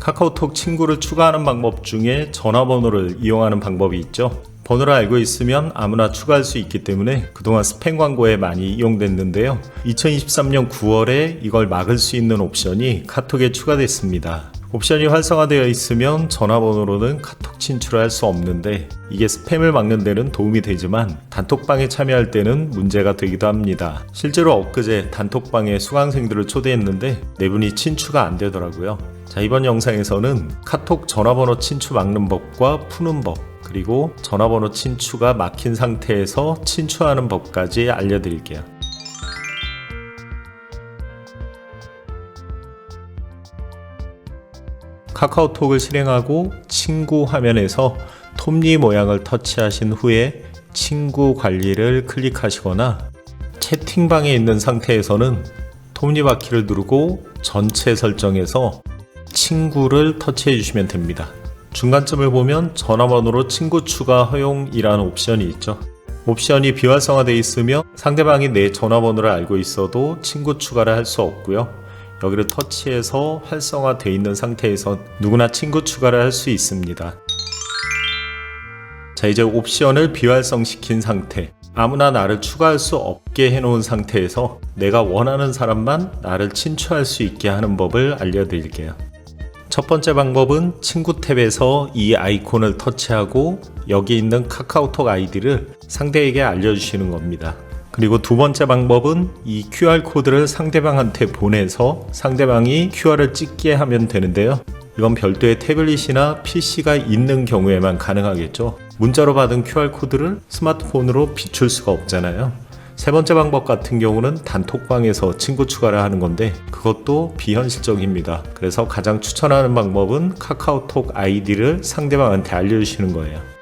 카카오톡 친구를 추가하는 방법 중에 전화번호를 이용하는 방법이 있죠. 번호를 알고 있으면 아무나 추가할 수 있기 때문에 그동안 스팸 광고에 많이 이용됐는데요. 2023년 9월에 이걸 막을 수 있는 옵션이 카톡에 추가됐습니다. 옵션이 활성화되어 있으면 전화번호로는 카톡 친출을 할 수 없는데 이게 스팸을 막는 데는 도움이 되지만 단톡방에 참여할 때는 문제가 되기도 합니다. 실제로 엊그제 단톡방에 수강생들을 초대했는데 네 분이 친추가 안 되더라고요. 자, 이번 영상에서는 카톡 전화번호 친추 막는 법과 푸는 법 그리고 전화번호 친추가 막힌 상태에서 친추하는 법까지 알려드릴게요. 카카오톡을 실행하고 친구 화면에서 톱니 모양을 터치하신 후에 친구 관리를 클릭하시거나 채팅방에 있는 상태에서는 톱니바퀴를 누르고 전체 설정에서 친구를 터치해 주시면 됩니다. 중간쯤을 보면 전화번호로 친구 추가 허용이라는 옵션이 있죠. 옵션이 비활성화되어 있으며 상대방이 내 전화번호를 알고 있어도 친구 추가를 할 수 없고요. 여기를 터치해서 활성화되어 있는 상태에서 누구나 친구 추가를 할 수 있습니다. 자, 이제 옵션을 비활성시킨 상태. 아무나 나를 추가할 수 없게 해놓은 상태에서 내가 원하는 사람만 나를 친추할 수 있게 하는 법을 알려드릴게요. 첫 번째 방법은 친구 탭에서 이 아이콘을 터치하고 여기 있는 카카오톡 아이디를 상대에게 알려주시는 겁니다. 그리고 두 번째 방법은 이 QR코드를 상대방한테 보내서 상대방이 QR을 찍게 하면 되는데요. 이건 별도의 태블릿이나 PC가 있는 경우에만 가능하겠죠. 문자로 받은 QR코드를 스마트폰으로 비출 수가 없잖아요. 세 번째 방법 같은 경우는 단톡방에서 친구 추가를 하는 건데 그것도 비현실적입니다. 그래서 가장 추천하는 방법은 카카오톡 아이디를 상대방한테 알려주시는 거예요.